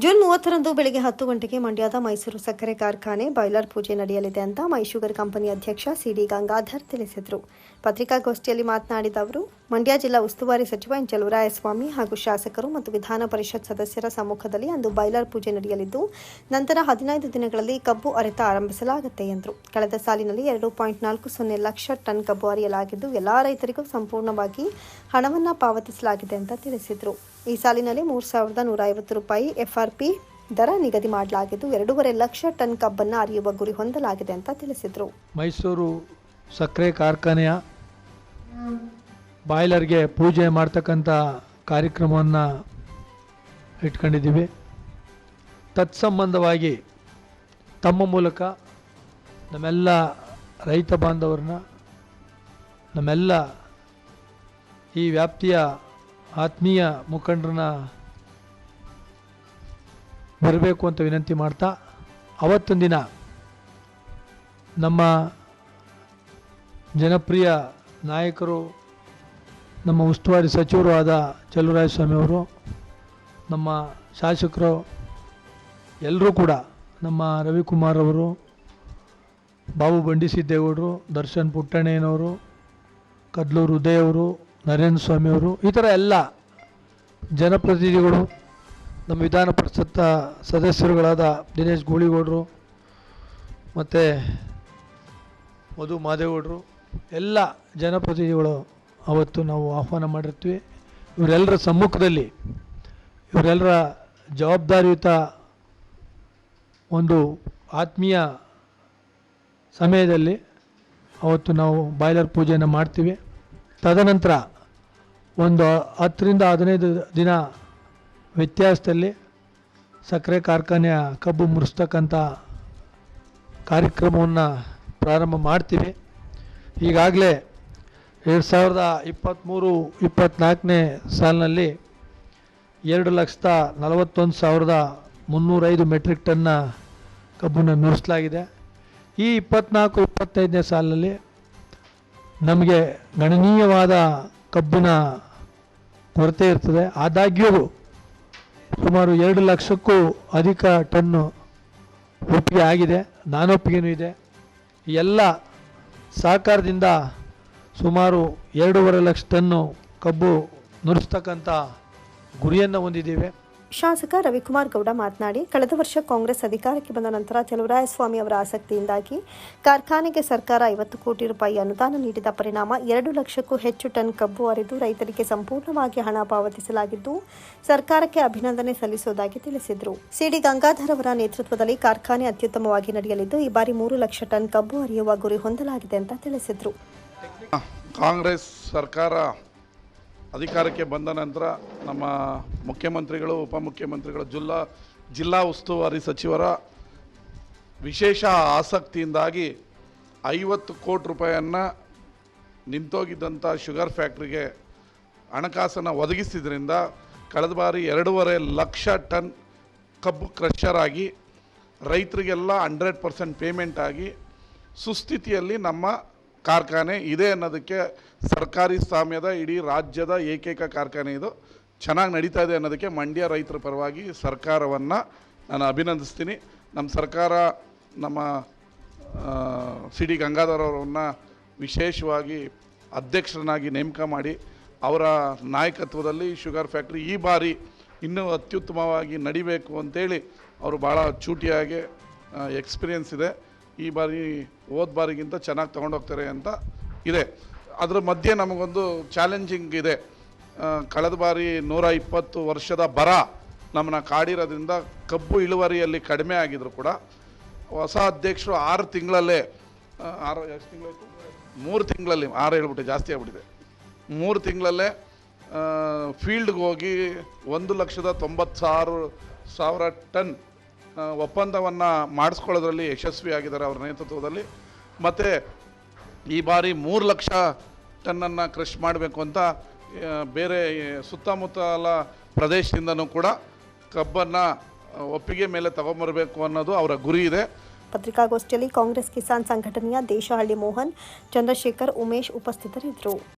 June ಮೂವತ್ತರಂದು ಬೆಳಗ್ಗೆ ಹತ್ತು ಗಂಟೆಗೆ ಮಂಡ್ಯದ ಮೈಸೂರು ಸಕ್ಕರೆ ಕಾರ್ಖಾನೆ ಬಾಯ್ಲರ್ ಪೂಜೆ ನಡೆಯಲಿದೆ ಅಂತ ಮೈಶುಗರ್ ಕಂಪನಿ ಅಧ್ಯಕ್ಷ ಸಿಡಿ ಗಂಗಾಧರ್ ತಿಳಿಸಿದರು. ಪತ್ರಿಕಾಗೋಷ್ಠಿಯಲ್ಲಿ ಮಾತನಾಡಿದ ಅವರು ಮಂಡ್ಯ ಜಿಲ್ಲಾ ಉಸ್ತುವಾರಿ ಸಚಿವ ಎನ್ ಚಲುವರಾಯಸ್ವಾಮಿ ಹಾಗೂ ಶಾಸಕರು ಮತ್ತು ವಿಧಾನ ಪರಿಷತ್ ಸದಸ್ಯರ ಸಮ್ಮುಖದಲ್ಲಿ ಅಂದು ಬಾಯ್ಲರ್ ಪೂಜೆ ನಡೆಯಲಿದ್ದು, ನಂತರ ಹದಿನೈದು ದಿನಗಳಲ್ಲಿ ಕಬ್ಬು ಅರೆತ ಆರಂಭಿಸಲಾಗುತ್ತೆ ಎಂದರು. ಕಳೆದ ಸಾಲಿನಲ್ಲಿ ಎರಡು ಪಾಯಿಂಟ್ ನಾಲ್ಕು ಸೊನ್ನೆ ಲಕ್ಷ ಟನ್ ಕಬ್ಬು ಅರಿಯಲಾಗಿದ್ದು, ಎಲ್ಲಾ ರೈತರಿಗೂ ಸಂಪೂರ್ಣವಾಗಿ ಹಣವನ್ನು ಪಾವತಿಸಲಾಗಿದೆ ಅಂತ ತಿಳಿಸಿದರು. ಈ ಸಾಲಿನಲ್ಲಿ ಮೂರು ಸಾವಿರದ ನೂರ ಐವತ್ತು ರೂಪಾಯಿ ಎಫ್ಆರ್ಪಿ ದರ ನಿಗದಿ ಮಾಡಲಾಗಿದ್ದು, ಎರಡೂವರೆ ಲಕ್ಷ ಟನ್ ಕಬ್ಬನ್ನು ಅರಿಯುವ ಗುರಿ ಹೊಂದಲಾಗಿದೆ ಅಂತ ತಿಳಿಸಿದರು. ಮೈಸೂರು ಸಕ್ಕರೆ ಕಾರ್ಖಾನೆಯ ಬಾಯ್ಲರ್ಗೆ ಪೂಜೆ ಮಾಡ್ತಕ್ಕಂಥ ಕಾರ್ಯಕ್ರಮವನ್ನು ಇಟ್ಕೊಂಡಿದ್ದೀವಿ. ತತ್ಸಂಬಂಧವಾಗಿ ತಮ್ಮ ಮೂಲಕ ನಮ್ಮೆಲ್ಲ ರೈತ ಬಾಂಧವರನ್ನ, ನಮ್ಮೆಲ್ಲ ಈ ವ್ಯಾಪ್ತಿಯ ಆತ್ಮೀಯ ಮುಖಂಡರನ್ನ ಬರಬೇಕು ಅಂತ ವಿನಂತಿ ಮಾಡ್ತಾ ಅವತ್ತೊಂದು ದಿನ ನಮ್ಮ ಜನಪ್ರಿಯ ನಾಯಕರು ನಮ್ಮ ಉಸ್ತುವಾರಿ ಸಚಿವರು ಆದ ಅವರು, ನಮ್ಮ ಶಾಸಕರು ಎಲ್ಲರೂ ಕೂಡ ನಮ್ಮ ರವಿಕುಮಾರ್ ಅವರು, ಬಾಬು ಬಂಡಿಸಿದ್ದೇಗೌಡರು, ದರ್ಶನ್ ಪುಟ್ಟಣ್ಣಯ್ಯನವರು ಕದ್ಲೂರು ಉದಯ್ ಅವರು, ನರೇಂದ್ರ ಸ್ವಾಮಿ ಅವರು, ಈ ಥರ ಎಲ್ಲ ಜನಪ್ರತಿನಿಧಿಗಳು, ನಮ್ಮ ವಿಧಾನ ಪರಿಷತ್ತ ಸದಸ್ಯರುಗಳಾದ ದಿನೇಶ್ ಗೂಳಿಗೌಡರು ಮತ್ತು ಮಧು ಮಾದೇಗೌಡರು, ಎಲ್ಲ ಜನಪ್ರತಿನಿಧಿಗಳು ಅವತ್ತು ನಾವು ಆಹ್ವಾನ ಮಾಡಿರ್ತೀವಿ. ಇವರೆಲ್ಲರ ಸಮ್ಮುಖದಲ್ಲಿ, ಇವರೆಲ್ಲರ ಜವಾಬ್ದಾರಿಯುತ ಒಂದು ಆತ್ಮೀಯ ಸಮಯದಲ್ಲಿ ಅವತ್ತು ನಾವು ಬಾಯ್ಲರ್ ಪೂಜೆಯನ್ನು ಮಾಡ್ತೀವಿ. ತದನಂತರ ಒಂದು ಹತ್ತರಿಂದ ಹದಿನೈದು ದಿನ ವ್ಯತ್ಯಾಸದಲ್ಲಿ ಸಕ್ಕರೆ ಕಾರ್ಖಾನೆಯ ಕಬ್ಬು ಮುರಿಸ್ತಕ್ಕಂಥ ಕಾರ್ಯಕ್ರಮವನ್ನು ಪ್ರಾರಂಭ ಮಾಡ್ತೀವಿ. ಈಗಾಗಲೇ ಎರಡು ಸಾವಿರದ ಇಪ್ಪತ್ತ್ಮೂರು ಇಪ್ಪತ್ತ್ನಾಲ್ಕನೇ ಸಾಲಿನಲ್ಲಿ ಎರಡು ಲಕ್ಷದ ನಲವತ್ತೊಂದು ಸಾವಿರದ ಮುನ್ನೂರೈದು ಮೆಟ್ರಿಕ್ ಟನ್ನ ಕಬ್ಬನ್ನು ನುರಿಸಲಾಗಿದೆ. ಈ ಇಪ್ಪತ್ತ್ನಾಲ್ಕು ಇಪ್ಪತ್ತೈದನೇ ಸಾಲಿನಲ್ಲಿ ನಮಗೆ ಗಣನೀಯವಾದ ಕಬ್ಬಿನ ಕೊರತೆ ಇರ್ತದೆ. ಆದಾಗ್ಯೂ ಸುಮಾರು ಎರಡು ಲಕ್ಷಕ್ಕೂ ಅಧಿಕ ಟನ್ನು ಒಪ್ಪಿಗೆ ಆಗಿದೆ. ನಾನೊಪ್ಪಿಗೆನೂ ಇದೆ. ಎಲ್ಲ ಸಹಕಾರದಿಂದ ಸುಮಾರು ಎರಡೂವರೆ ಲಕ್ಷ ಟನ್ನು ಕಬ್ಬು ನುರಿಸ್ತಕ್ಕಂಥ ಗುರಿಯನ್ನು ಹೊಂದಿದ್ದೇವೆ. ಶಾಸಕ ರವಿಕುಮಾರ್ ಗೌಡ ಮಾತನಾಡಿ, ಕಳೆದ ವರ್ಷ ಕಾಂಗ್ರೆಸ್ ಅಧಿಕಾರಕ್ಕೆ ಬಂದ ನಂತರ ಚಲುವರಾಯಸ್ವಾಮಿ ಅವರ ಆಸಕ್ತಿಯಿಂದಾಗಿ ಕಾರ್ಖಾನೆಗೆ ಸರ್ಕಾರ ಐವತ್ತು ಕೋಟಿ ರೂಪಾಯಿ ಅನುದಾನ ನೀಡಿದ ಪರಿಣಾಮ ಎರಡು ಲಕ್ಷಕ್ಕೂ ಹೆಚ್ಚು ಟನ್ ಕಬ್ಬು ಅರಿದು ರೈತರಿಗೆ ಸಂಪೂರ್ಣವಾಗಿ ಹಣ ಪಾವತಿಸಲಾಗಿದ್ದು, ಸರ್ಕಾರಕ್ಕೆ ಅಭಿನಂದನೆ ಸಲ್ಲಿಸುವುದಾಗಿ ತಿಳಿಸಿದರು. ಸಿಡಿ ಗಂಗಾಧರ್ ಅವರ ನೇತೃತ್ವದಲ್ಲಿ ಕಾರ್ಖಾನೆ ಅತ್ಯುತ್ತಮವಾಗಿ ನಡೆಯಲಿದ್ದು, ಈ ಬಾರಿ ಮೂರು ಲಕ್ಷ ಟನ್ ಕಬ್ಬು ಅರಿಯುವ ಗುರಿ ಹೊಂದಲಾಗಿದೆ ಅಂತ ತಿಳಿಸಿದರು. ಕಾಂಗ್ರೆಸ್ ಸರ್ಕಾರ ಅಧಿಕಾರಕ್ಕೆ ಬಂದ ನಂತರ ನಮ್ಮ ಮುಖ್ಯಮಂತ್ರಿಗಳು, ಉಪಮುಖ್ಯಮಂತ್ರಿಗಳು, ಜಿಲ್ಲಾ ಜಿಲ್ಲಾ ಉಸ್ತುವಾರಿ ಸಚಿವರ ವಿಶೇಷ ಆಸಕ್ತಿಯಿಂದಾಗಿ ಐವತ್ತು ಕೋಟಿ ರೂಪಾಯಿಯನ್ನು ನಿಂತೋಗಿದ್ದಂಥ ಶುಗರ್ ಫ್ಯಾಕ್ಟ್ರಿಗೆ ಹಣಕಾಸನ್ನು ಒದಗಿಸಿದ್ರಿಂದ ಕಳೆದ ಬಾರಿ ಎರಡೂವರೆ ಲಕ್ಷ ಟನ್ ಕಬ್ಬು ಕ್ರಷರ್ ಆಗಿ ರೈತರಿಗೆಲ್ಲ ಹಂಡ್ರೆಡ್ ಪರ್ಸೆಂಟ್ ಪೇಮೆಂಟ್ ಆಗಿ ಸುಸ್ಥಿತಿಯಲ್ಲಿ ನಮ್ಮ ಕಾರ್ಖಾನೆ ಇದೆ ಅನ್ನೋದಕ್ಕೆ ಸರ್ಕಾರಿ ಸ್ವಾಮ್ಯದ, ಇಡೀ ರಾಜ್ಯದ ಏಕೈಕ ಕಾರ್ಖಾನೆ ಇದು. ಚೆನ್ನಾಗಿ ನಡೀತಾ ಇದೆ ಅನ್ನೋದಕ್ಕೆ ಮಂಡ್ಯ ರೈತರ ಪರವಾಗಿ ಸರ್ಕಾರವನ್ನು ನಾನು ಅಭಿನಂದಿಸ್ತೀನಿ. ನಮ್ಮ ಸರ್ಕಾರ, ನಮ್ಮ ಸಿ ಡಿ ವಿಶೇಷವಾಗಿ ಅಧ್ಯಕ್ಷರನ್ನಾಗಿ ನೇಮಕ ಮಾಡಿ, ಅವರ ನಾಯಕತ್ವದಲ್ಲಿ ಶುಗರ್ ಫ್ಯಾಕ್ಟ್ರಿ ಈ ಬಾರಿ ಇನ್ನೂ ಅತ್ಯುತ್ತಮವಾಗಿ ನಡಿಬೇಕು ಅಂತೇಳಿ, ಅವರು ಭಾಳ ಚೂಟಿಯಾಗಿ ಎಕ್ಸ್ಪೀರಿಯನ್ಸ್ ಇದೆ. ಈ ಬಾರಿ ಹೋದ ಬಾರಿಗಿಂತ ಚೆನ್ನಾಗಿ ತೊಗೊಂಡೋಗ್ತಾರೆ ಅಂತ ಇದೆ. ಅದರ ಮಧ್ಯೆ ನಮಗೊಂದು ಚಾಲೆಂಜಿಂಗ್ ಇದೆ. ಕಳೆದ ಬಾರಿ ನೂರ ಇಪ್ಪತ್ತು ವರ್ಷದ ಬರ ನಮ್ಮನ್ನ ಕಾಡಿರೋದ್ರಿಂದ ಕಬ್ಬು ಇಳುವರಿಯಲ್ಲಿ ಕಡಿಮೆ ಆಗಿದ್ರು ಕೂಡ. ಹೊಸ ಅಧ್ಯಕ್ಷರು ಆರು ತಿಂಗಳಲ್ಲೇ ಆರು, ಎಷ್ಟು ತಿಂಗಳು ಮೂರು ತಿಂಗಳಲ್ಲಿ, ಆರು ಹೇಳ್ಬಿಟ್ಟು ಜಾಸ್ತಿ ಆಗ್ಬಿಟ್ಟಿದೆ. ಮೂರು ತಿಂಗಳಲ್ಲೇ ಫೀಲ್ಡ್ಗೆ ಹೋಗಿ ಒಂದು ಲಕ್ಷದ ತೊಂಬತ್ತು ಸಾವಿರ ಸಾವಿರ ಟನ್ ಒಪ್ಪಂದವನ್ನು ಮಾಡಿಸ್ಕೊಳ್ಳೋದ್ರಲ್ಲಿ ಯಶಸ್ವಿಯಾಗಿದ್ದಾರೆ ಅವರ ನೇತೃತ್ವದಲ್ಲಿ. ಮತ್ತು ಈ ಬಾರಿ ಮೂರು ಲಕ್ಷ ಟನ್ನನ್ನು ಕ್ರಷ್ ಮಾಡಬೇಕು ಅಂತ ಬೇರೆ ಸುತ್ತಮುತ್ತಲ ಪ್ರದೇಶದಿಂದನೂ ಕೂಡ ಕಬ್ಬನ್ನು ಒಪ್ಪಿಗೆ ಮೇಲೆ ತಗೊಂಬರಬೇಕು ಅನ್ನೋದು ಅವರ ಗುರಿ ಇದೆ. ಪತ್ರಿಕಾಗೋಷ್ಠಿಯಲ್ಲಿ ಕಾಂಗ್ರೆಸ್ ಕಿಸಾನ್ ಸಂಘಟನೆಯ ದೇಶಹಳ್ಳಿ ಮೋಹನ್, ಚಂದ್ರಶೇಖರ್ ಉಮೇಶ್ ಉಪಸ್ಥಿತರಿದ್ದರು.